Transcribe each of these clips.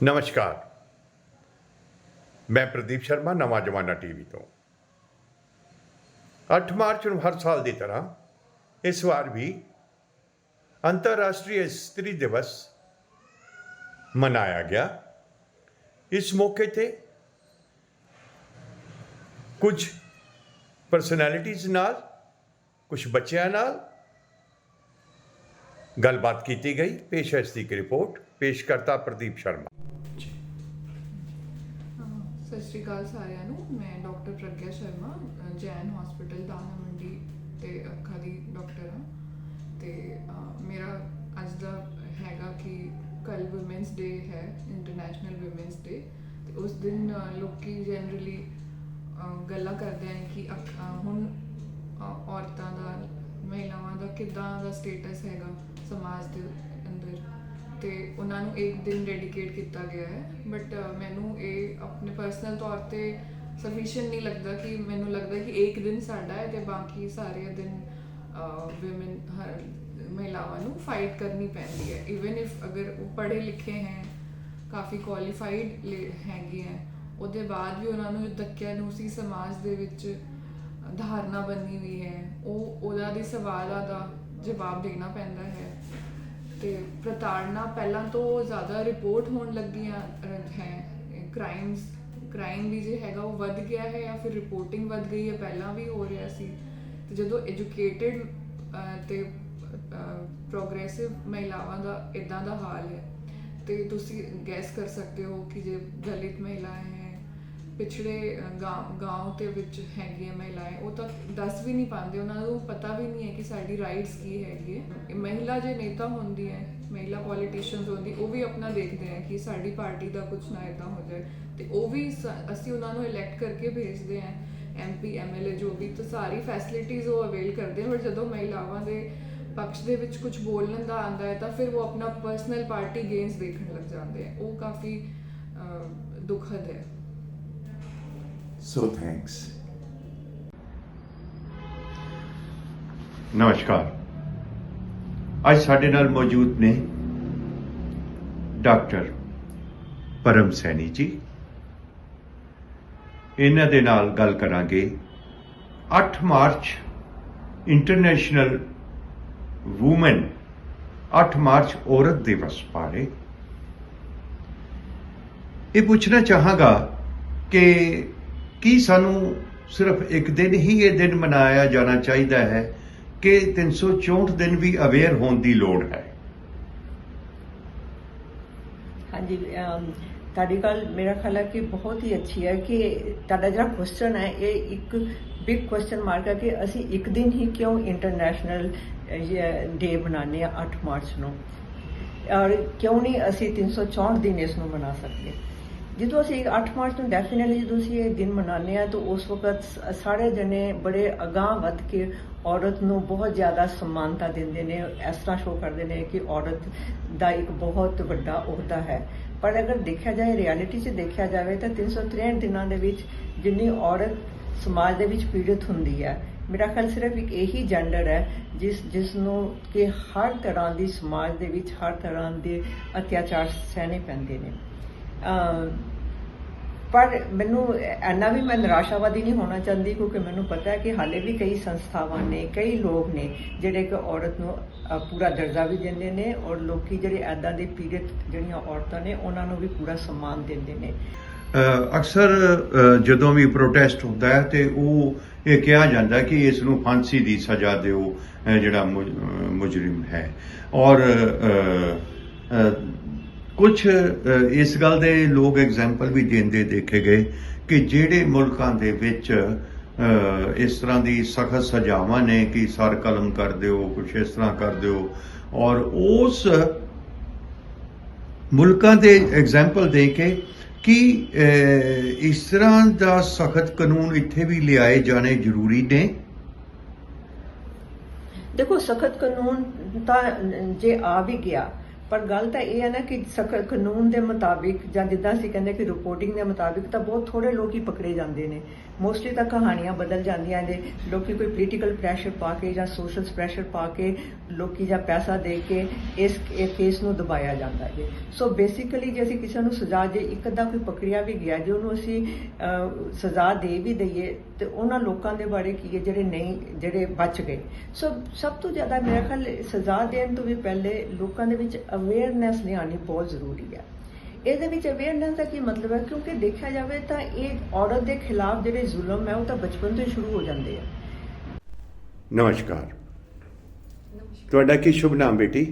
ਨਮਸਕਾਰ ਮੈਂ ਪ੍ਰਦੀਪ ਸ਼ਰਮਾ ਨਵਾਂ ਜਮਾਨਾ ਟੀਵੀ ਤੋਂ 8 ਮਾਰਚ ਨੂੰ ਹਰ ਸਾਲ ਦੀ ਤਰ੍ਹਾਂ ਇਸ ਵਾਰ ਵੀ ਅੰਤਰਰਾਸ਼ਟਰੀ ਇਸਤਰੀ ਦਿਵਸ ਮਨਾਇਆ ਗਿਆ ਇਸ ਮੌਕੇ ਤੇ ਕੁਝ ਪਰਸਨੈਲਿਟੀਜ਼ ਨਾਲ ਕੁਝ ਬੱਚਿਆਂ ਨਾਲ ਗੱਲਬਾਤ ਕੀਤੀ ਗਈ ਪੇਸ਼ ਹੈ ਇਸ ਦੀ ਇੱਕ ਰਿਪੋਰਟ ਪੇਸ਼ ਕਰਤਾ ਪ੍ਰਦੀਪ ਸ਼ਰਮਾ ਹਾਂ, ਸਤਿ ਸ਼੍ਰੀ ਅਕਾਲ ਸਾਰਿਆਂ ਨੂੰ ਮੈਂ ਡਾਕਟਰ ਪ੍ਰਗਿਆ ਸ਼ਰਮਾ ਜੈਨ ਹਸਪੀਟਲ ਦਾਣਾ ਮੰਡੀ ਤੇ ਅੱਖਾਂ ਦੀ ਡਾਕਟਰ ਹਾਂ। ਤੇ ਮੇਰਾ ਅੱਜ ਦਾ ਹੈਗਾ ਕਿ ਕੱਲ ਔਮਨਸ ਡੇ ਹੈ ਇੰਟਰਨੈਸ਼ਨਲ ਔਮਨਸ ਡੇ ਤੇ ਉਸ ਦਿਨ ਅ, ਲੋਕੀ ਜਨਰਲੀ ਗੱਲਾਂ ਕਰਦੇ ਹਨ ਕਿ ਅੱਖ- ਹੁਣ ਔਰਤਾਂ ਦਾ ਮਹਿਲਾਵਾਂ ਦਾ ਕਿੱਦਾਂ ਦਾ ਸਟੇਟਸ ਹੈਗਾ ਸਮਾਜ ਦੇ ਅੰਦਰ। ਤੇ ਉਹਨਾਂ ਨੂੰ ਇੱਕ ਦਿਨ ਡੈਡੀਕੇਟ ਕੀਤਾ ਗਿਆ ਹੈ। ਬਟ ਮੈਨੂੰ ਇਹ ਆਪਣੇ ਪਰਸਨਲ ਤੌਰ ਤੇ ਸਫੀਸ਼ੀਐਂਟ ਨਹੀਂ ਲੱਗਦਾ ਕਿ ਮੈਨੂੰ ਲੱਗਦਾ ਕਿ ਇੱਕ ਦਿਨ ਸਾਡਾ ਹੈ ਤੇ ਬਾਕੀ ਸਾਰੇ ਦਿਨ ਔਮਨ ਮਹਿਲਾਵਾਂ ਨੂੰ ਫਾਈਟ ਕਰਨੀ ਪੈਂਦੀ ਹੈ। ਇਵਨ ਇਫ ਅਗਰ ਉਹ ਪੜ੍ਹੇ ਲਿਖੇ ਹੈ, ਕਾਫੀ ਕੁਆਲੀਫਾਈਡ ਹੈਗੇ ਹੈ, ਉਹਦੇ ਬਾਅਦ ਵੀ ਉਹਨਾਂ ਨੂੰ ਜੋ ਨੂੰ ਸੀ ਸਮਾਜ ਦੇ ਵਿੱਚ ਧਾਰਨਾ ਬਣੀ ਹੋਈ ਹੈ, ਉਹ ਉਹਦਾ ਦੇ ਸਵਾਲਾਂ ਦਾ ਜਵਾਬ ਦੇਣਾ ਪੈਂਦਾ ਹੈ। ਤੇ ਪ੍ਰਤਾੜਨਾ ਪਹਿਲਾਂ ਤੋਂ ਜ਼ਿਆਦਾ ਰਿਪੋਰਟ ਹੋਣ ਲੱਗੀਆਂ ਹੈ ਕ੍ਰਾਈਮਸ ਕ੍ਰਾਈਮ ਵੀ ਜੇ ਹੈਗਾ ਉਹ ਵੱਧ ਗਿਆ ਹੈ ਜਾਂ ਫਿਰ ਰਿਪੋਰਟਿੰਗ ਵੱਧ ਗਈ ਹੈ, ਪਹਿਲਾਂ ਵੀ ਹੋ ਰਿਹਾ ਸੀ। ਤੇ ਜਦੋਂ ਐਜੂਕੇਟਿਡ ਤੇ ਪ੍ਰੋਗਰੈਸਿਵ ਮਹਿਲਾਵਾਂ ਦਾ ਇਦਾਂ ਦਾ ਹਾਲ ਹੈ, ਤੇ ਤੁਸੀਂ ਗੈਸ ਕਰ ਸਕਦੇ ਹੋ ਕਿ ਜੇ ਦਲਿਤ ਮਹਿਲਾ ਹੈ ਪਿਛੜੇ ਗਾਉਂ ਤੇ ਵਿੱਚ ਹੈਗੀਆਂ ਮਹਿਲਾਏ, ਉਹ ਤਾਂ ਦੱਸ ਵੀ ਨਹੀਂ ਪਾਉਂਦੇ, ਉਹਨਾਂ ਨੂੰ ਪਤਾ ਵੀ ਨਹੀਂ ਹੈ ਕਿ ਸਾਡੀ ਰਾਈਟਸ ਕੀ ਹੈਗੀ ਹੈ। ਮਹਿਲਾ ਜੇ ਨੇਤਾ ਹੁੰਦੀ ਹੈ, ਮਹਿਲਾ ਪੋਲੀਟੀਸ਼ੀਅਨਸ ਹੁੰਦੀ, ਉਹ ਵੀ ਆਪਣਾ ਦੇਖਦੇ ਹੈ ਕਿ ਸਾਡੀ ਪਾਰਟੀ ਦਾ ਕੁਝ ਨਾ ਇਦਾਂ ਹੋ ਜਾਏ। ਤੇ ਉਹ ਵੀ ਸ- ਅਸੀਂ ਉਹਨਾਂ ਨੂੰ ਇਲੈਕਟ ਕਰਕੇ ਭੇਜਦੇ ਹਾਂ ਐਮਪੀ ਐਮਐਲਏ ਜੋ ਵੀ, ਤਾਂ ਸਾਰੀ ਫੈਸਿਲਿਟੀਆਂ ਉਹ ਅਵੇਲ ਕਰਦੇ ਹਨ ਪਰ ਜਦੋਂ ਮਹਿਲਾਵਾਂ ਦੇ ਪਕਸ਼ ਦੇ ਵਿੱਚ ਕੁਝ ਬੋਲਣ ਦਾ ਆਂਦਾ ਹੈ, ਤਾਂ ਫਿਰ ਉਹ ਆਪਣਾ ਪਰਸਨਲ ਪਾਰਟੀ ਗੇਨਸ ਦੇਖਣ ਲੱਗ ਜਾਂਦੇ ਹੈ। ਉਹ ਕਾਫੀ ਦੁਖਦ ਹੈ। ਸੋ ਥੈਂਕਸ ਨਮਸਕਾਰ। ਅੱਜ ਸਾਡੇ ਨਾਲ ਮੌਜੂਦ ਨੇ ਡਾਕਟਰ ਪਰਮ ਸੈਣੀ ਜੀ। ਇਹਨਾਂ ਦੇ ਨਾਲ ਗੱਲ ਕਰਾਂਗੇ 8 ਮਾਰਚ ਇੰਟਰਨੈਸ਼ਨਲ ਔਮਨ 8 ਮਾਰਚ ਔਰਤ ਦਿਵਸ ਬਾਰੇ। ਇਹ ਪੁੱਛਣਾ ਚਾਹਾਂਗਾ ਕਿ ਕੀ ਸਾਨੂੰ ਸਿਰਫ ਇੱਕ ਦਿਨ ਹੀ ਇਹ ਦਿਨ ਮਨਾਇਆ ਜਾਣਾ ਚਾਹੀਦਾ ਹੈ ਕਿ 364 ਦਿਨ ਵੀ ਅਵੇਅਰ ਹੋਣ ਦੀ ਲੋੜ ਹੈ? ਹਾਂਜੀ ਤੁਹਾਡੀ ਗੱਲ ਮੇਰਾ ਖਿਆਲ ਹੈ ਕਿ ਬਹੁਤ ਹੀ ਅੱਛੀ ਹੈ ਕਿ ਤੁਹਾਡਾ ਜਿਹੜਾ ਕੁਐਸਚਨ ਹੈ, ਇਹ ਇੱਕ ਬਿਗ ਕੁਐਸਚਨ ਮਾਰਕ ਹੈ ਕਿ ਅਸੀਂ ਇੱਕ ਦਿਨ ਹੀ ਕਿਉਂ ਇੰਟਰਨੈਸ਼ਨਲ ਡੇ ਮਨਾਉਂਦੇ ਆ 8 ਮਾਰਚ ਨੂੰ? ਔਰ ਕਿਉਂ ਨਹੀਂ ਅਸੀਂ 364 ਦਿਨ ਇਸ ਨੂੰ ਮਨਾ ਸਕਦੇ ਜਦੋਂ ਅਸੀਂ 8 ਮਾਰਚ ਨੂੰ ਡੈਫੀਨਿਟਲੀ ਜਦੋਂ ਅਸੀਂ ਇਹ ਦਿਨ ਮਨਾਉਂਦੇ ਆ ਤਾਂ ਉਸ ਵਕਤ ਸਾਰੇ ਜਣੇ ਬੜੇ ਅਗਾਹ ਵੱਧ ਕੇ ਔਰਤ ਨੂੰ ਬਹੁਤ ਜ਼ਿਆਦਾ ਸਨਮਾਨਤਾ ਦਿੰਦੇ ਨੇ, ਇਸ ਤਰ੍ਹਾਂ ਸ਼ੋਅ ਕਰਦੇ ਨੇ ਕਿ ਔਰਤ ਦਾ ਇੱਕ ਬਹੁਤ ਵੱਡਾ ਅਹੁਦਾ ਹੈ। ਪਰ ਅਗਰ ਦੇਖਿਆ ਜਾਏ ਰਿਐਲਿਟੀ 'ਚ ਦੇਖਿਆ ਜਾਵੇ, ਤਾਂ 363 ਦਿਨਾਂ ਦੇ ਵਿੱਚ ਜਿੰਨੀ ਔਰਤ ਸਮਾਜ ਦੇ ਵਿੱਚ ਪੀੜਿਤ ਹੁੰਦੀ ਹੈ, ਮੇਰਾ ਖਿਆਲ ਸਿਰਫ ਇੱਕ ਇਹੀ ਜੈਂਡਰ ਹੈ, ਜਿਸ ਜਿਸ ਨੂੰ ਕਿ ਹਰ ਤਰ੍ਹਾਂ ਦੀ ਸਮਾਜ ਦੇ ਵਿੱਚ ਹਰ ਤਰ੍ਹਾਂ ਦੇ ਅਤਿਆਚਾਰ ਸਹਿਣੇ ਪੈਂਦੇ ਨੇ। ਪਰ ਮੈਨੂੰ ਇੰਨਾ ਵੀ ਮੈਂ ਨਿਰਾਸ਼ਾਵਾਦੀ ਨਹੀਂ ਹੋਣਾ ਚਾਹੁੰਦੀ ਕਿਉਂਕਿ ਮੈਨੂੰ ਪਤਾ ਹੈ ਕਿ ਹਾਲੇ ਵੀ ਕਈ ਸੰਸਥਾਵਾਂ ਨੇ, ਕਈ ਲੋਕ ਨੇ ਜਿਹੜੇ ਕਿ ਔਰਤ ਨੂੰ ਪੂਰਾ ਦਰਜਾ ਵੀ ਦਿੰਦੇ ਨੇ ਔਰ ਲੋਕੀ ਜਿਹੜੇ ਐਦਾਂ ਦੇ ਪੀੜਿਤ ਜਿਹੜੀਆਂ ਔਰਤਾਂ ਨੇ, ਉਹਨਾਂ ਨੂੰ ਵੀ ਪੂਰਾ ਸਨਮਾਨ ਦਿੰਦੇ ਨੇ। ਅਕਸਰ ਜਦੋਂ ਵੀ ਪ੍ਰੋਟੈਸਟ ਹੁੰਦਾ ਹੈ ਤੇ ਉਹ ਇਹ ਕਿਹਾ ਜਾਂਦਾ ਕਿ ਇਸ ਨੂੰ ਫਾਂਸੀ ਦੀ ਸਜ਼ਾ ਦਿਓ ਜਿਹੜਾ ਮੁਜ- ਮੁਜਰਮ ਹੈ। ਔਰ ਕੁਝ ਇਸ ਗੱਲ ਦੇ ਲੋਕ ਐਗਜ਼ਾਮਪਲ ਵੀ ਦਿੰਦੇ ਦੇਖੇ ਗਏ ਕਿ ਜਿਹੜੇ ਮੁਲਕਾਂ ਦੇ ਵਿੱਚ ਇਸ ਤਰ੍ਹਾਂ ਦੀ ਸਖਤ ਸਜ਼ਾਵਾਂ ਨੇ ਕਿ ਸਰ ਕਲਮ ਕਰ ਦਿਓ ਕੁਝ ਇਸ ਤਰ੍ਹਾਂ ਕਰ ਦਿਓ, ਔਰ ਉਸ ਮੁਲਕਾਂ ਦੇ ਐਗਜ਼ਾਮਪਲ ਦੇ ਕੇ ਕਿ ਇਸ ਤਰ੍ਹਾਂ ਦਾ ਸਖਤ ਕਾਨੂੰਨ ਇੱਥੇ ਵੀ ਲਿਆਏ ਜਾਣੇ ਜ਼ਰੂਰੀ ਨੇ। ਦੇਖੋ, ਸਖਤ ਕਾਨੂੰਨ ਤਾਂ ਜੇ ਆ ਵੀ ਗਿਆ ਪਰ ਗੱਲ ਤਾਂ ਇਹ ਹੈ ਨਾ ਕਿ ਸਖਤ ਕਾਨੂੰਨ ਦੇ ਮੁਤਾਬਿਕ ਜਾਂ ਜਿੱਦਾਂ ਅਸੀਂ ਕਹਿੰਦੇ ਕਿ ਰਿਪੋਰਟਿੰਗ ਦੇ ਮੁਤਾਬਿਕ ਤਾਂ ਬਹੁਤ ਥੋੜੇ ਲੋਕ ਹੀ ਪਕੜੇ ਜਾਂਦੇ ਨੇ। ਮੋਸਟਲੀ ਤਾਂ ਕਹਾਣੀਆਂ ਬਦਲ ਜਾਂਦੀਆਂ ਜੇ ਲੋਕੀ ਕੋਈ ਪੋਲੀਟੀਕਲ ਪ੍ਰੈਸ਼ਰ ਪਾ ਕੇ ਜਾਂ ਸੋਸ਼ਲ ਪ੍ਰੈਸ਼ਰ ਪਾ ਕੇ ਲੋਕੀ ਜਾਂ ਪੈਸਾ ਦੇ ਕੇ ਇਸ ਕੇਸ ਨੂੰ ਦਬਾਇਆ ਜਾਂਦਾ ਜੇ ਸੋ ਬੇਸਿਕਲੀ ਜੇ ਅਸੀਂ ਕਿਸੇ ਨੂੰ ਸਜ਼ਾ ਜੇ ਇੱਕ ਅੱਧਾ ਕੋਈ ਪਕੜਿਆ ਵੀ ਗਿਆ, ਜੇ ਉਹਨੂੰ ਅਸੀਂ ਸਜ਼ਾ ਦੇ ਵੀ ਦਈਏ, ਤੇ ਉਹਨਾਂ ਲੋਕਾਂ ਦੇ ਬਾਰੇ ਕੀ ਹੈ, ਜਿਹੜੇ ਨਹੀਂ, ਜਿਹੜੇ ਬਚ ਗਏ। ਸੋ ਸਭ ਤੋਂ ਜ਼ਿਆਦਾ ਮੇਰਾ ਖਿਆਲ ਸਜ਼ਾ ਦੇਣ ਤੋਂ ਵੀ ਪਹਿਲੇ ਲੋਕਾਂ ਦੇ ਵਿੱਚ ਅਵੇਅਰਨੈਸ ਲਿਆਉਣੀ ਬਹੁਤ ਜ਼ਰੂਰੀ ਹੈ। ਇਹਦੇ ਵਿੱਚ ਅਵੇਅਰਨੈਸ ਦਾ ਕੀ ਮਤਲਬ ਹੈ ਕਿਉਂਕਿ ਦੇਖਿਆ ਜਾਵੇ ਤਾਂ ਇਹ ਔਰਤ ਦੇ ਖਿਲਾਫ ਜਿਹੜੇ ਜ਼ੁਲਮ ਹੈ ਉਹ ਤਾਂ ਬਚਪਨ ਤੋਂ ਹੀ ਸ਼ੁਰੂ ਹੋ ਜਾਂਦੇ ਆ। ਨਮਸਕਾਰ। ਤੁਹਾਡਾ ਕੀ ਸ਼ੁਭ ਨਾਮ ਬੇਟੀ?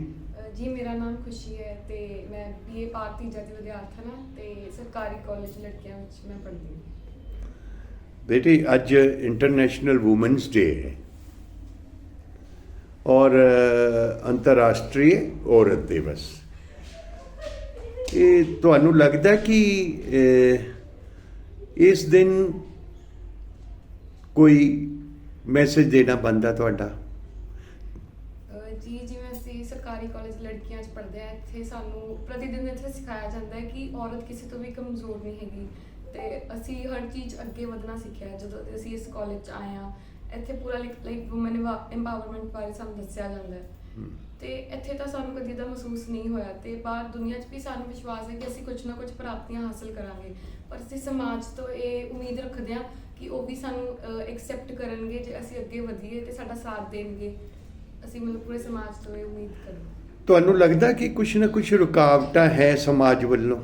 ਜੀ ਮੇਰਾ ਨਾਮ ਖੁਸ਼ੀ ਹੈ ਤੇ ਮੈਂ ਬੀਏ ਪਾਰਟ ਤੀਜਾ ਦੀ ਵਿਦਿਆਰਥਣ ਹਾਂ ਤੇ ਸਰਕਾਰੀ ਕਾਲਜ ਲੜਕੀਆਂ ਵਿੱਚ ਮੈਂ ਪੜ੍ਹਦੀ ਹਾਂ। ਬੇਟੀ ਅੱਜ ਇੰਟਰਨੈਸ਼ਨਲ ਔਮਨਸ ਡੇ ਹੈ। ਔਰ ਅੰਤਰਰਾਸ਼ਟਰੀ ਔਰਤ ਦਿਵਸ। ਇਹ ਤੁਹਾਨੂੰ ਲੱਗਦਾ ਕਿ ਇਸ ਦਿਨ ਕੋਈ ਮੈਸੇਜ ਦੇਣਾ ਬੰਦਾ ਤੁਹਾਡਾ ਜੀ, ਜਿਵੇਂ ਅਸੀਂ ਸਰਕਾਰੀ ਕਾਲਜ ਲੜਕੀਆਂ 'ਚ ਪੜ੍ਹਦੇ ਆ ਇੱਥੇ ਸਾਨੂੰ ਪ੍ਰਤੀ ਦਿਨ ਇੱਥੇ ਸਿਖਾਇਆ ਜਾਂਦਾ ਹੈ ਕਿ ਔਰਤ ਕਿਸੇ ਤੋਂ ਵੀ ਕਮਜ਼ੋਰ ਨਹੀਂ ਹੈਗੀ ਤੇ ਅਸੀਂ ਹਰ ਚੀਜ਼ ਅੱਗੇ ਵਧਣਾ ਸਿੱਖਿਆ ਹੈ। ਜਦੋਂ ਅਸੀਂ ਇਸ ਕਾਲਜ 'ਚ ਆਏ ਆ ਇੱਥੇ ਪੂਰਾ ਲਾਈਕ ਔਮਨ ਐਮਪਾਵਰਮੈਂਟ ਬਾਰੇ ਸਾਨੂੰ ਦੱਸਿਆ ਜਾਂਦਾ ਹੈ ਤੇ ਇੱਥੇ ਤਾਂ ਸਾਨੂੰ ਕਦੀ ਦਾ ਮਹਿਸੂਸ ਨਹੀਂ ਹੋਇਆ ਤੇ ਬਾਹਰ ਦੁਨੀਆ 'ਚ ਵੀ ਸਾਨੂੰ ਵਿਸ਼ਵਾਸ ਹੈ ਕਿ ਅਸੀਂ ਕੁਝ ਨਾ ਕੁਝ ਪ੍ਰਾਪਤੀਆਂ ਹਾਸਲ ਕਰਾਂਗੇ। ਪਰ ਅਸੀਂ ਸਮਾਜ ਤੋਂ ਇਹ ਉਮੀਦ ਰੱਖਦੇ ਹਾਂ ਕਿ ਉਹ ਵੀ ਸਾਨੂੰ ਐਕਸੈਪਟ ਕਰਨਗੇ ਜੇ ਅਸੀਂ ਅੱਗੇ ਵਧੀਏ ਤੇ ਸਾਡਾ ਸਾਥ ਦੇਣਗੇ। ਅਸੀਂ ਮਤਲਬ ਪੂਰੇ ਸਮਾਜ ਤੋਂ ਇਹ ਉਮੀਦ ਕਰਦੇ ਤੁਹਾਨੂੰ ਲੱਗਦਾ ਕਿ ਕੁਝ ਨਾ ਕੁਝ ਰੁਕਾਵਟਾਂ ਹੈ ਸਮਾਜ ਵੱਲੋਂ?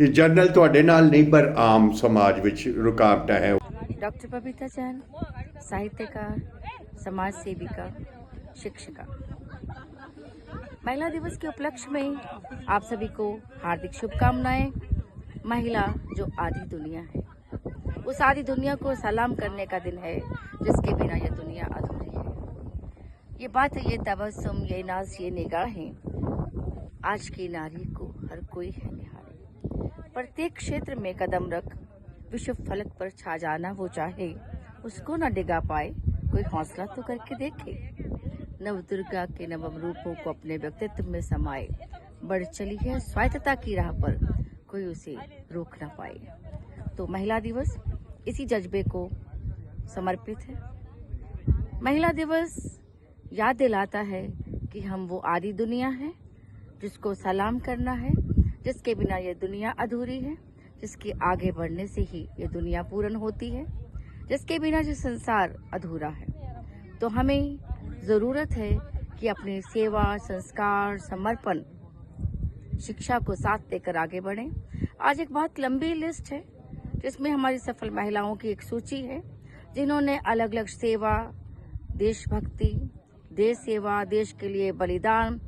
ਇਹ ਜਰਨਲ ਤੁਹਾਡੇ ਨਾਲ ਨਹੀਂ ਪਰ ਆਮ ਸਮਾਜ ਵਿੱਚ ਰੁਕਾਵਟਾਂ ਹੈ। ਡਾਕਟਰ ਪਪੀਤਾ ਚੈਨ ਸਾਹਿਤਕਾਰ ਸਮਾਜ ਸੇਵਿਕਾ। शिक्षिका। महिला दिवस के उपलक्ष्य में आप सभी को हार्दिक शुभकामनाएँ, महिला जो आधी दुनिया है। उस आधी दुनिया को सलाम करने का दिन है, जिसके बिना यह दुनिया अधूरी है। ये बात, ये तबस्सुम, ये नाज, ये निगाहें आज की नारी को हर कोई है निहारे। प्रत्येक क्षेत्र में कदम रख, विश्व फलक पर छा जाना वो चाहे, उसको न डिगा पाए, कोई हौसला तो करके देखे। नव दुर्गा के नवम रूपों को अपने व्यक्तित्व में समाए। बढ़ चली है स्वायत्तता की राह पर कोई उसे रोक न पाए। तो महिला दिवस इसी जज्बे को समर्पित है। महिला दिवस याद दिलाता है कि हम वो आदि दुनिया है जिसको सलाम करना है, जिसके बिना ये दुनिया अधूरी है, जिसके आगे बढ़ने से ही ये दुनिया पूर्ण होती है, जिसके बिना ये संसार अधूरा है। तो हमें ज़रूरत है कि अपनी सेवा, संस्कार, समर्पण शिक्षा को साथ लेकर आगे बढ़ें। आज एक बहुत लंबी लिस्ट है, जिसमें हमारी सफल महिलाओं की एक सूची है, जिन्होंने अलग अलग सेवा, देशभक्ति, देश सेवा, देश के लिए बलिदान,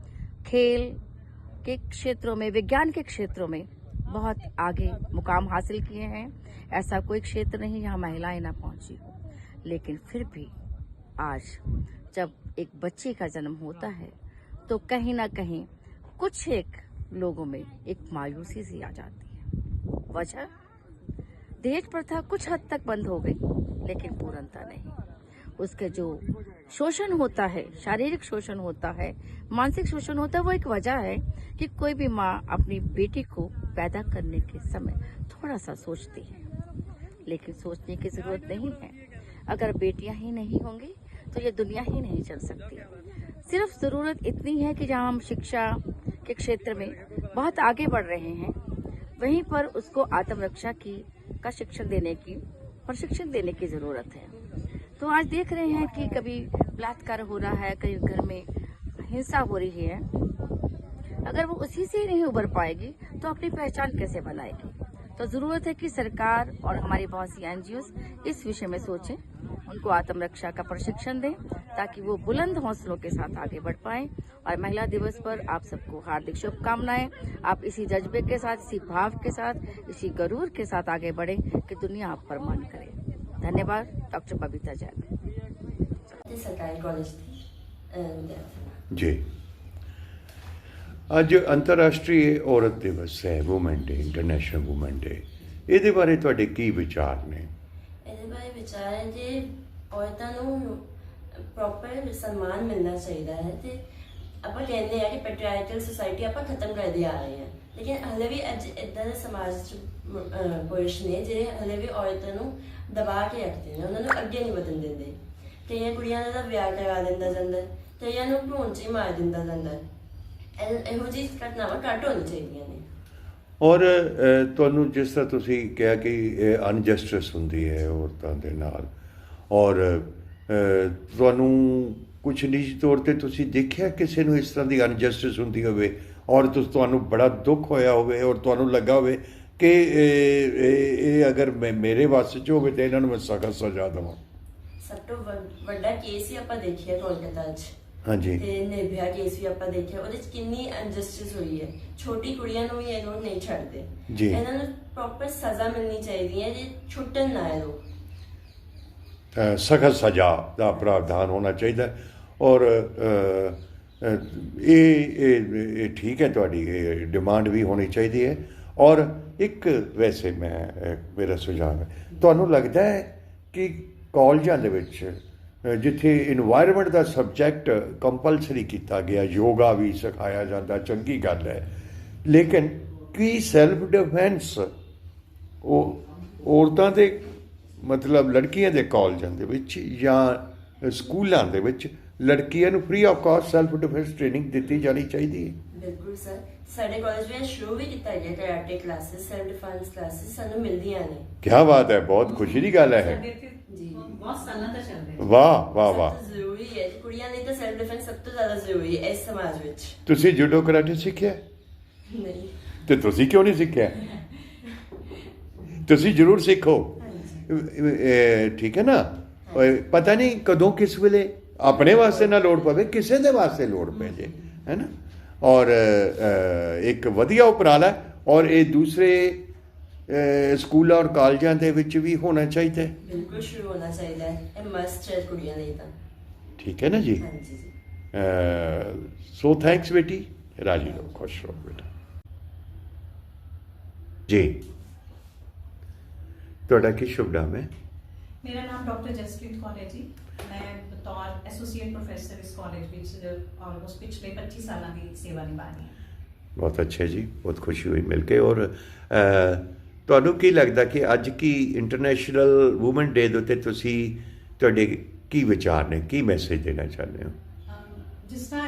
खेल के क्षेत्रों में, विज्ञान के क्षेत्रों में बहुत आगे मुकाम हासिल किए हैं। ऐसा कोई क्षेत्र नहीं जहाँ महिलाएँ ना पहुँची। हो लेकिन फिर भी आज जब एक बच्चे का जन्म होता है। तो कहीं ना कहीं कुछ एक लोगों में एक मायूसी सी आ जाती है। वजह? दहेज प्रथा कुछ हद तक बंद हो गई लेकिन पूर्णता नहीं। उसके जो शोषण होता है शारीरिक शोषण होता है मानसिक शोषण होता है वो एक वजह है कि कोई भी माँ अपनी बेटी को पैदा करने के समय थोड़ा सा सोचती है। लेकिन सोचने की ज़रूरत नहीं है। अगर बेटियाँ ही नहीं होंगी तो ये दुनिया ही नहीं चल सकती। सिर्फ़ ज़रूरत इतनी है कि जहाँ हम शिक्षा के क्षेत्र में बहुत आगे बढ़ रहे हैं, वहीं पर उसको आत्मरक्षा की, का शिक्षण देने की प्रशिक्षण देने की ज़रूरत है। तो आज देख रहे हैं कि कभी बलात्कार हो रहा है, कहीं घर में हिंसा हो रही है। अगर वो उसी से ही नहीं उबर पाएगी तो अपनी पहचान कैसे बनाएगी? तो ज़रूरत है कि सरकार और हमारी बहुत सी एनजीओ इस विषय में सोचें। उनको आत्मरक्षा का प्रशिक्षण दें ताकि वो बुलंद हौसलों के साथ आगे बढ़ पाएं और महिला दिवस पर आप सबको हार्दिक शुभकामनाएं आप इसी जज्बे के साथ इसी भाव के साथ इसी गरूर के साथ आगे बढ़ें कि दुनिया आप पर मान करे धन्यवाद डॉक्टर बबीता जैन ਤੇ ਸਰਕਾਰੀ ਕਾਲਜ ਦੀ ਅਹ, ਵਿਦਿਆਰਥਣ ਜੀ ਅੱਜ ਅੰਤਰਰਾਸ਼ਟਰੀ ਔਰਤ ਦਿਵਸ ਹੈ woman day international woman day ਇਹਦੇ ਬਾਰੇ ਤੁਹਾਡੇ ਕੀ ਵਿਚਾਰ ਨੇ ਇਹਦੇ ਬਾਰੇ ਵਿਚਾਰ ਹੈ ਜੇ ਔਰਤਾਂ ਨੂੰ ਪ੍ਰੋਪਰ ਸਨਮਾਨ ਮਿਲਣਾ ਚਾਹੀਦਾ ਹੈ ਤੇ ਆਪਾਂ ਕਹਿੰਦੇ ਆ ਕਿ ਪੈਟਰੀਆਰਕਲ ਸੁਸਾਇਟੀ ਆਪਾਂ ਖਤਮ ਕਰਦੇ ਆ ਰਹੇ ਹਾਂ। ਲੇਕਿਨ ਹਲੇ ਵੀ ਅੱਜ ਇਦਾਂ ਦੇ ਸਮਾਜ ਚ ਪੁਰਸ਼ ਨੇ ਜਿਹੜੇ ਹਲੇ ਵੀ ਔਰਤਾਂ ਨੂੰ ਦਬਾ ਕੇ ਰੱਖਦੇ ਨੇ, ਉਹਨਾਂ ਨੂੰ ਅੱਗੇ ਨਹੀਂ ਵਧਣ ਦਿੰਦੇ। ਕਈਆਂ ਕੁੜੀਆਂ ਦਾ ਵਿਆਹ ਕਰਾ ਦਿੰਦਾ ਜਾਂਦਾ, ਕਈਆਂ ਨੂੰ ਭਰੂਣ ਚ ਹੀ ਮਾਰ ਦਿੰਦਾ ਜਾਂਦਾ। ਇਹੋ ਜਿਹੀ ਘਟਨਾਵਾਂ ਘੱਟ ਹੋਣੀ ਚਾਹੀਦੀਆਂ ਨੇ। ਔਰ ਤੁਹਾਨੂੰ ਜਿਸ ਤਰ੍ਹਾਂ ਤੁਸੀਂ ਕਿਹਾ ਕਿ ਅਨਜਸਟਿਸ ਹੁੰਦੀ ਹੈ ਔਰਤਾਂ ਦੇ ਨਾਲ, ਔਰ ਤੁਹਾਨੂੰ ਕੁਝ ਨਿੱਜੀ ਤੌਰ ਤੇ ਤੁਸੀਂ ਦੇਖਿਆ ਕਿਸੇ ਨੂੰ ਇਸ ਤਰ੍ਹਾਂ ਦੀ ਅਨਜਸਟਿਸ ਹੁੰਦੀ ਹੋਵੇ, ਔਰ ਤੁਹਾਨੂੰ ਬੜਾ ਦੁੱਖ ਹੋਇਆ ਹੋਵੇ, ਔਰ ਤੁਹਾਨੂੰ ਲੱਗਾ ਹੋਵੇ ਕਿ ਇਹ ਅਗਰ ਮੈਂ, ਮੇਰੇ ਵਾਸਤੇ 'ਚ ਹੋਵੇ ਤੇ ਇਹਨਾਂ ਨੂੰ ਮੈਂ ਸਖਤ ਸਜ਼ਾ ਦੇਵਾਂ। ਸਭ ਤੋਂ ਵੱਡਾ ਕੇਸ ਹੀ ਆਪਾਂ ਦੇਖਿਆ ਕੋਲਕਾਤਾ 'ਚ। ਹਾਂਜੀ। ਤੇ ਨਿਰਭਇਆ ਕੇਸ ਵੀ ਆਪਾਂ ਦੇਖਿਆ ਉਹਦੇ 'ਚ ਕਿੰਨੀ ਅਨਜਸਟਿਸ ਹੋਈ ਹੈ। ਛੋਟੀ ਕੁੜੀਆਂ ਨੂੰ ਵੀ ਇਹ ਲੋਕ ਨਹੀਂ ਛੱਡਦੇ। ਜੀ। ਇਹਨਾਂ ਨੂੰ ਪ੍ਰੋਪਰ ਸਜ਼ਾ ਮਿਲਣੀ ਚਾਹੀਦੀ ਹੈ ਜੇ ਛੁੱਟਣ ਨਾ ਇਹ ਸਖਤ ਸਜ਼ਾ ਦਾ ਪ੍ਰਾਵਧਾਨ ਹੋਣਾ ਚਾਹੀਦਾ ਔਰ ਇਹ ਇਹ ਠੀਕ ਹੈ ਤੁਹਾਡੀ ਇਹ ਡਿਮਾਂਡ ਵੀ ਹੋਣੀ ਚਾਹੀਦੀ ਹੈ। ਔਰ ਇੱਕ ਵੈਸੇ ਮੈਂ ਮੇਰਾ ਸੁਝਾਅ ਹੈ। ਤੁਹਾਨੂੰ ਲੱਗਦਾ ਹੈ ਕਿ ਕਾਲਜਾਂ ਦੇ ਵਿੱਚ ਜਿੱਥੇ এনवायरमेंट ਦਾ ਸਬਜੈਕਟ ਕੰਪਲਸਰੀ ਕੀਤਾ ਗਿਆ, ਯੋਗਾ ਵੀ ਸਿਖਾਇਆ ਜਾਂਦਾ, ਚੰਗੀ ਗੱਲ ਹੈ। ਲੇਕਿਨ ਕੀ ਸੈਲਫ ਡਿਫੈਂਸ ਉਹ ਔਰਤਾਂ ਦੇ ਮਤਲਬ ਲੜਕੀਆਂ ਦੇ ਕਾਲਜਾਂ ਦੇ ਵਿੱਚ ਜਾਂ ਸਕੂਲਾਂ ਦੇ ਵਿੱਚ ਲੜਕੀਆਂ ਨੂੰ free of cost self defence training ਦਿੱਤੀ ਜਾਣੀ ਚਾਹੀਦੀ ਹੈ। ਬਿਲਕੁਲ ਸਰ। ਸਾਡੇ ਕਾਲਜ ਵਿੱਚ ਸ਼ੁਰੂ ਵੀ ਕੀਤਾ ਗਿਆ karate classes self defence classes ਸਾਨੂੰ ਮਿਲਦੀਆਂ ਨੇ। ਕੀ ਬਾਤ ਹੈ ਬਹੁਤ ਖੁਸ਼ੀ ਦੀ ਗੱਲ ਹੈ। ਜੀ। ਬਹੁਤ ਸਾਲਾਂ ਤੋਂ ਚੱਲ ਰਿਹਾ ਵਾਹ ਵਾਹ ਵਾਹ। ਜ਼ਰੂਰੀ ਹੈ ਕੁੜੀਆਂ ਲਈ ਤਾਂ ਸੈਲਫ ਡਿਫੈਂਸ ਸਭ ਤੋਂ ਜ਼ਿਆਦਾ ਜ਼ਰੂਰੀ ਹੈ ਇਸ ਸਮਾਜ ਵਿੱਚ। ਤੁਸੀਂ ਜੂਡੋ ਕਰਾਟੇ ਸਿੱਖਿਆ? ਨਹੀਂ। ਤੇ ਤੁਸੀਂ ਕਿਉਂ ਨਹੀਂ ਸਿੱਖਿਆ? ਤੁਸੀਂ ਜ਼ਰੂਰ ਸਿੱਖੋ। ਠੀਕ ਹੈ ਨਾ? ਪਤਾ ਨਹੀਂ ਕਦੋਂ ਕਿਸ ਵੇਲੇ ਆਪਣੇ ਵਾਸਤੇ ਨਾ ਲੋੜ ਪਵੇ ਕਿਸੇ ਦੇ ਵਾਸਤੇ ਲੋੜ ਪੈ ਜੇ ਹੈ ਨਾ? ਔਰ ਇੱਕ ਵਧੀਆ ਉਪਰਾਲਾ ਹੈ ਔਰ ਇਹ ਦੂਸਰੇ ਸਕੂਲਾਂ ਔਰ ਕਾਲਜਾਂ ਦੇ ਵਿੱਚ ਵੀ ਹੋਣਾ ਚਾਹੀਦਾ ਹੈ। ਬਿਲਕੁਲ ਸ਼ੁਰੂ ਹੋਣਾ ਚਾਹੀਦਾ ਹੈ ਇਹ ਮਸਟ ਹੈ ਕੁੜੀਆਂ ਲਈ ਤਾਂ। ਠੀਕ ਹੈ ਨਾ ਜੀ? ਹਾਂਜੀ ਜੀ। ਸੋ ਥੈਂਕਸ ਬੇਟੀ ਰਾਜੀ ਰਹੋ ਖੁਸ਼ ਰਹੋ ਬੇਟਾ। ਜੀ। ਤੁਹਾਡਾ ਕੀ ਸ਼ੁਭ ਨਾਮ ਹੈ? ਮੇਰਾ ਨਾਮ ਡਾਕਟਰ ਜਸਪ੍ਰੀਤ ਕੌਰ ਹੈ ਜੀ। ਮੈਂ ਬਤੌਰ ਐਸੋਸੀਏਟ ਪ੍ਰੋਫੈਸਰ ਇਸ ਕਾਲਜ ਵਿੱਚ ਆਲਮੋਸਟ ਪਿਛਲੇ 25 ਸਾਲਾਂ ਦੀ ਸੇਵਾ ਨਿਭਾ ਰਹੀ ਹਾਂ। ਬਹੁਤ ਅੱਛਾ ਜੀ ਬਹੁਤ ਖੁਸ਼ੀ ਹੋਈ ਮਿਲ ਕੇ। ਔਰ ਤੁਹਾਨੂੰ ਕੀ ਲੱਗਦਾ ਕਿ ਅੱਜ ਕੀ ਇੰਟਰਨੈਸ਼ਨਲ ਔਮਨ ਡੇ ਦੇ ਉੱਤੇ ਤੁਸੀਂ ਤੁਹਾਡੇ ਕੀ ਵਿਚਾਰ ਨੇ ਕੀ ਮੈਸੇਜ ਦੇਣਾ ਚਾਹੁੰਦੇ ਹੋ? ਜਿਸ ਤਰ੍ਹਾਂ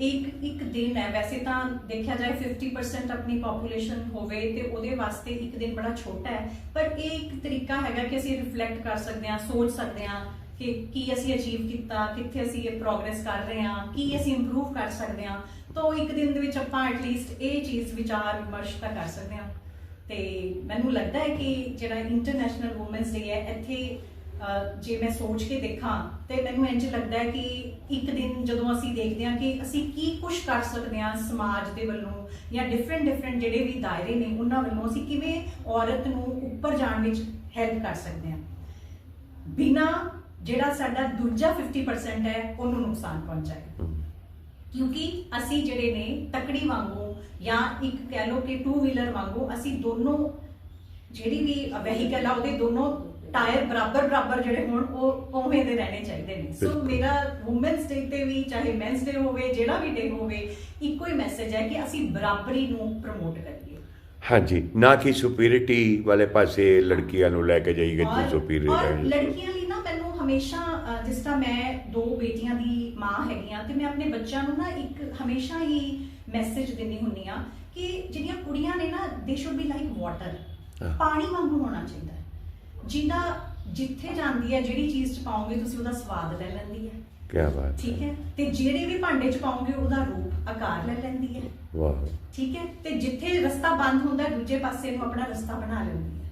ਇੱਕ ਇੱਕ ਦਿਨ ਹੈ। ਵੈਸੇ ਤਾਂ ਦੇਖਿਆ ਜਾਏ 50% ਆਪਣੀ ਪੋਪੂਲੇਸ਼ਨ ਹੋਵੇ ਤੇ ਉਹਦੇ ਵਾਸਤੇ ਇੱਕ ਦਿਨ ਬੜਾ ਛੋਟਾ ਹੈ। ਪਰ ਇਹ ਇੱਕ ਤਰੀਕਾ ਹੈਗਾ ਕਿ ਅਸੀਂ ਰਿਫਲੈਕਟ ਕਰ ਸਕਦੇ ਹਾਂ, ਸੋਚ ਸਕਦੇ ਹਾਂ ਕਿ ਕੀ ਅਸੀਂ ਅਚੀਵ ਕੀਤਾ, ਕਿੱਥੇ ਅਸੀਂ ਇਹ ਪ੍ਰੋਗਰੈਸ ਕਰ ਰਹੇ ਹਾਂ, ਕੀ ਅਸੀਂ ਇੰਪਰੂਵ ਕਰ ਸਕਦੇ ਹਾਂ। ਤਾਂ ਉਹ ਇੱਕ ਦਿਨ ਦੇ ਵਿੱਚ ਆਪਾਂ ਐਟਲੀਸਟ ਇਹ ਚੀਜ਼ ਵਿਚਾਰ ਵਿਮਰਸ਼ ਤਾਂ ਕਰ ਸਕਦੇ ਹਾਂ। ਤੇ ਮੈਨੂੰ ਲੱਗਦਾ ਹੈ ਕਿ ਜਿਹੜਾ ਇੰਟਰਨੈਸ਼ਨਲ ਔਮਨਸ ਡੇ ਹੈ, ਇੱਥੇ ਜੇ ਮੈਂ ਸੋਚ ਕੇ ਦੇਖਾਂ ਤੇ ਮੈਨੂੰ ਇੰਜ ਲੱਗਦਾ ਹੈ ਕਿ ਇੱਕ ਦਿਨ ਜਦੋਂ ਅਸੀਂ ਦੇਖਦੇ ਹਾਂ ਕਿ ਅਸੀਂ ਕੀ ਕੁਝ ਕਰ ਸਕਦੇ ਹਾਂ ਸਮਾਜ ਦੇ ਵੱਲੋਂ ਜਾਂ ਡਿਫਰੈਂਟ ਡਿਫਰੈਂਟ ਜਿਹੜੇ ਵੀ ਦਾਇਰੇ ਨੇ ਉਹਨਾਂ ਵੱਲੋਂ ਅਸੀਂ ਕਿਵੇਂ ਔਰਤ ਨੂੰ ਉੱਪਰ ਜਾਣ ਵਿੱਚ ਹੈਲਪ ਕਰ ਸਕਦੇ ਹਾਂ। ਬਿਨਾ ਜਿਹੜਾ ਸਾਡਾ ਦੂਜਾ 50% ਹੈ, ਉਹਨੂੰ ਨੁਕਸਾਨ ਪਹੁੰਚਾਏ ਕਿਉਂਕਿ ਅਸੀਂ ਜਿਹੜੇ ਨੇ ਤਕੜੀ ਵਾਂਗੂ ਜਾਂ ਇੱਕ ਕਹਿ ਲਓ ਕਿ ਟੂ ਵੀਲਰ ਵਾਂਗੂ ਅਸੀਂ ਦੋਨੋਂ ਜਿਹੜੀ ਵੀ ਵਹੀਕਲ ਆ, ਉਹਦੇ ਦੋਨੋਂ ਟਾਇਰ ਬਰਾਬਰ ਬਰਾਬਰ ਜਿਹੜੇ ਹੋਣ ਉਹ ਉਵੇਂ ਦੇ ਰਹਿਣੇ ਚਾਹੀਦੇ ਨੇ। ਸੋ। ਮੇਰਾ ਔਮਨਸ ਡੇ ਤੇ ਵੀ ਚਾਹੇ ਮੈਨਸ ਡੇ ਹੋਵੇ ਜਿਹੜਾ ਵੀ ਡੇ ਹੋਵੇ ਇੱਕੋ ਹੀ ਮੈਸੇਜ ਹੈ ਕਿ ਅਸੀਂ ਬਰਾਬਰੀ ਨੂੰ ਪ੍ਰਮੋਟ ਕਰੀਏ। ਹਾਂਜੀ ਨਾ ਕਿ ਸੁਪੀਰੀਟੀ ਵਾਲੇ ਪਾਸੇ ਲੜਕੀਆਂ ਨੂੰ ਲੈ ਕੇ ਜਾਈਏ ਔਰ ਸੁਪੀਰੀਅਰ ਹੈ ਲੜਕੀਆਂ ਲਈ ਨਾ ਮੈਨੂੰ ਹਮੇਸ਼ਾ ਜਿਸ ਤਰ੍ਹਾਂ ਮੈਂ ਦੋ ਬੇਟੀਆਂ ਦੀ ਮਾਂ ਹੈਗੀ ਆ ਤੇ ਮੈਂ ਆਪਣੇ ਬੱਚਿਆਂ ਨੂੰ ਨਾ ਇੱਕ ਹਮੇਸ਼ਾ ਹੀ ਮੈਸੇਜ ਦਿੰਦੀ ਹੁੰਨੀ ਆ ਕਿ ਜਿਹੜੀਆਂ ਕੁੜੀਆਂ ਨੇ ਨਾ ਦੇ ਸ਼ੁੱਡ ਬੀ ਲਾਈਕ ਵਾਟਰ। ਪਾਣੀ ਵਾਂਗੂ ਹੋਣਾ ਚਾਹੀਦਾ ਜਿਹਦਾ ਜਿੱਥੇ ਜਾਂਦੀ ਹੈ ਜਿਹੜੀ ਚੀਜ਼ ਚ ਪਾਓਗੇ ਤੁਸੀਂ ਉਹਦਾ ਸਵਾਦ ਲੈ ਲੈਂਦੀ ਹੈ। ਕੀ ਬਾਤ ਠੀਕ ਹੈ? ਤੇ ਜਿਹੜੇ ਵੀ ਭਾਂਡੇ ਚ ਪਾਓਗੇ ਉਹਦਾ ਰੂਪ ਆਕਾਰ ਲੈ ਲੈਂਦੀ ਹੈ। ਵਾਹ। ਠੀਕ ਹੈ? ਤੇ ਜਿੱਥੇ ਰਸਤਾ ਬੰਦ ਹੁੰਦਾ ਦੂਜੇ ਪਾਸੇ ਨੂੰ ਆਪਣਾ ਰਸਤਾ ਬਣਾ ਲੈਂਦੀ ਹੈ।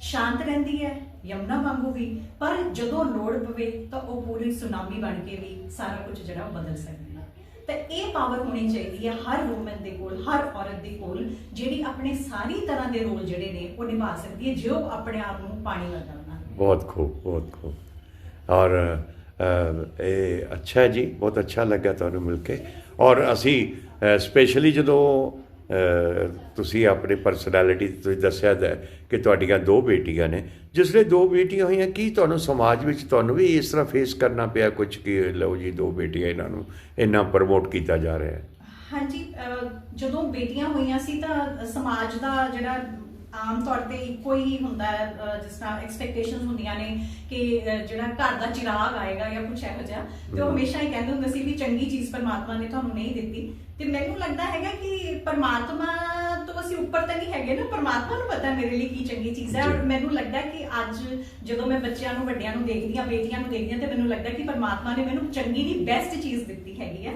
ਸ਼ਾਂਤ ਰਹਿੰਦੀ ਹੈ ਯਮਨਾ ਵਾਂਗੂ ਵੀ। ਪਰ ਜਦੋਂ ਲੋੜ ਪਵੇ ਤਾਂ ਉਹ ਪੂਰੀ ਸੁਨਾਮੀ ਬਣ ਕੇ ਵੀ ਸਾਰਾ ਕੁਝ ਜਿਹੜਾ ਬਦਲ ਸਕਦੀ ਹੈ। ਤਾਂ ਇਹ ਪਾਵਰ ਹੋਣੀ ਚਾਹੀਦੀ ਹੈ ਹਰ ਔਮਨ ਦੇ ਕੋਲ, ਹਰ ਔਰਤ ਦੇ ਕੋਲ, ਜਿਹੜੀ ਆਪਣੇ ਸਾਰੀ ਤਰ੍ਹਾਂ ਦੇ ਰੋਲ ਜਿਹੜੇ ਨੇ ਉਹ ਨਿਭਾ ਸਕਦੀ ਹੈ, ਜੇ ਉਹ ਆਪਣੇ ਆਪ ਨੂੰ ਪਾਣੀ ਵਰਗਾ ਬਣਾਵੇ। ਬਹੁਤ ਖੂਬ ਬਹੁਤ ਖੂਬ। ਔਰ ਇਹ ਅੱਛਾ ਜੀ, ਬਹੁਤ ਅੱਛਾ ਲੱਗਾ ਤੁਹਾਨੂੰ ਮਿਲ ਕੇ। ਔਰ ਅਸੀਂ ਸਪੈਸ਼ਲੀ ਜਦੋਂ ਤੁਸੀਂ ਆਪਣੀ ਪਰਸਨੈਲਿਟੀ ਤੁਸੀਂ ਦੱਸਿਆ ਦਾ ਕਿ ਤੁਹਾਡੀਆਂ ਦੋ ਬੇਟੀਆਂ ਨੇ। ਜਿਸਲੇ ਦੋ ਬੇਟੀਆਂ ਹੋਈਆਂ, ਕੀ ਤੁਹਾਨੂੰ ਸਮਾਜ ਵਿੱਚ ਤੁਹਾਨੂੰ ਵੀ ਇਸ ਤਰ੍ਹਾਂ ਫੇਸ ਕਰਨਾ ਪਿਆ ਕੁਝ ਕਿ ਲਓ ਜੀ, ਦੋ ਬੇਟੀਆਂ ਇਹਨਾਂ ਨੂੰ ਇੰਨਾ ਪ੍ਰਮੋਟ ਕੀਤਾ ਜਾ ਰਿਹਾ ਹੈ? ਹਾਂਜੀ ਜਦੋਂ ਬੇਟੀਆਂ ਹੋਈਆਂ ਸੀ ਤਾਂ ਸਮਾਜ ਦਾ ਜਿਹੜਾ ਆਮ ਤੌਰ ਤੇ ਇੱਕੋ ਹੀ ਹੁੰਦਾ ਹੈ ਜਿਸ ਤਰ੍ਹਾਂ ਐਕਸਪੈਕਟੇਸ਼ਨਸ ਹੁੰਦੀਆਂ ਨੇ ਕਿ ਜਿਹੜਾ ਘਰ ਦਾ ਚਿਰਾਗ ਆਏਗਾ ਜਾਂ ਕੁਝ ਇਹੋ ਜਿਹਾ ਤੇ ਉਹ ਹਮੇਸ਼ਾ ਹੀ ਕਹਿੰਦੇ ਹੁੰਦੇ ਸੀ ਵੀ ਚੰਗੀ ਚੀਜ਼ ਪਰਮਾਤਮਾ ਨੇ ਤੁਹਾਨੂੰ ਨਹੀਂ ਦਿੱਤੀ। ਤੇ ਮੈਨੂੰ ਲੱਗਦਾ ਹੈਗਾ ਕਿ ਪਰਮਾਤਮਾ ਤੋਂ ਅਸੀਂ ਉੱਪਰ ਤਾਂ ਨਹੀਂ ਹੈਗੇ ਨਾ ਪਰਮਾਤਮਾ ਨੂੰ ਪਤਾ ਮੇਰੇ ਲਈ ਕੀ ਚੰਗੀ ਚੀਜ਼ ਹੈ। ਔਰ। ਮੈਨੂੰ ਲੱਗਦਾ ਕਿ ਅੱਜ ਜਦੋਂ ਮੈਂ ਬੱਚਿਆਂ ਨੂੰ ਵੱਡਿਆਂ ਨੂੰ ਦੇਖਦੀ ਹਾਂ ਬੇਟੀਆਂ ਨੂੰ ਦੇਖਦੀ ਹਾਂ ਤੇ ਮੈਨੂੰ ਲੱਗਦਾ ਕਿ ਪਰਮਾਤਮਾ ਨੇ ਮੈਨੂੰ ਚੰਗੀ ਦੀ ਬੈਸਟ ਚੀਜ਼ ਦਿੱਤੀ ਹੈਗੀ ਹੈ।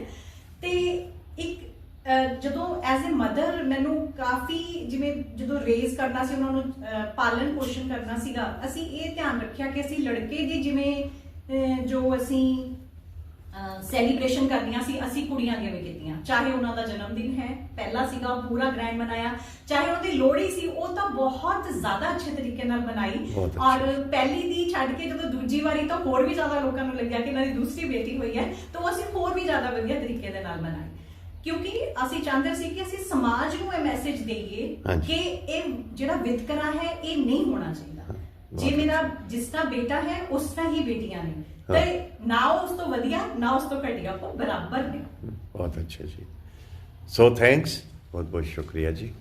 ਤੇ ਇੱਕ ਜਦੋਂ ਐਜ਼ ਅ ਮਦਰ ਮੈਨੂੰ ਕਾਫੀ ਜਿਵੇਂ ਜਦੋਂ ਰੇਜ਼ ਕਰਨਾ ਸੀ ਉਹਨਾਂ ਨੂੰ ਪਾਲਣ ਪੋਸ਼ਣ ਕਰਨਾ ਸੀਗਾ ਅਸੀਂ ਇਹ ਧਿਆਨ ਰੱਖਿਆ ਕਿ ਅਸੀਂ ਲੜਕੇ ਦੀ ਜਿਵੇਂ ਜੋ ਅਸੀਂ ਸੈਲੀਬ੍ਰੇਸ਼ਨ ਕਰਨੀਆਂ ਸੀ ਅਸੀਂ ਕੁੜੀਆਂ ਦੀਆਂ ਵੀ ਕੀਤੀਆਂ। ਚਾਹੇ ਉਹਨਾਂ ਦਾ ਜਨਮ ਦਿਨ ਹੈ ਪਹਿਲਾ ਸੀਗਾ ਉਹ ਪੂਰਾ ਗ੍ਰੈਂਡ ਮਨਾਇਆ। ਚਾਹੇ ਉਹਦੀ ਲੋਹੜੀ ਸੀ ਉਹ ਤਾਂ ਬਹੁਤ ਜ਼ਿਆਦਾ ਅੱਛੇ ਤਰੀਕੇ ਨਾਲ ਮਨਾਈ। ਔਰ ਪਹਿਲੀ ਦੀ ਛੱਡ ਕੇ ਜਦੋਂ ਦੂਜੀ ਵਾਰੀ ਤਾਂ ਹੋਰ ਵੀ ਜ਼ਿਆਦਾ ਲੋਕਾਂ ਨੂੰ ਲੱਗਿਆ ਕਿ ਇਹਨਾਂ ਦੀ ਦੂਸਰੀ ਬੇਟੀ ਹੋਈ ਹੈ ਤਾਂ ਉਹ ਅਸੀਂ ਹੋਰ ਵੀ ਜ਼ਿਆਦਾ ਵਧੀਆ ਤਰੀਕੇ ਦੇ ਨਾਲ ਮਨਾਈ। ਕਿਉਂਕਿ ਅਸੀਂ ਚਾਹੁੰਦੇ ਸੀ ਕਿ ਅਸੀਂ ਸਮਾਜ ਨੂੰ ਇਹ ਮੈਸੇਜ ਦੇਈਏ। ਕਿ ਇਹ ਜਿਹੜਾ ਵਿਤਕਰਾ ਹੈ ਇਹ ਨਹੀਂ ਹੋਣਾ ਚਾਹੀਦਾ ਜੇ ਮੇਰਾ ਜਿਸ ਤਰ੍ਹਾਂ ਬੇਟਾ ਹੈ ਉਸ ਤਰ੍ਹਾਂ ਹੀ ਬੇਟੀਆਂ ਨੇ। ਤੇ ਨਾ ਉਸ ਤੋਂ ਵਧੀਆ ਨਾ ਉਸ ਤੋਂ ਘਟੀਆ ਉਹ ਬਰਾਬਰ ਨੇ ਬਹੁਤ ਅੱਛਾ ਜੀ ਸੋ ਥੈਂਕਸ ਬਹੁਤ ਬਹੁਤ ਸ਼ੁਕਰੀਆ ਜੀ.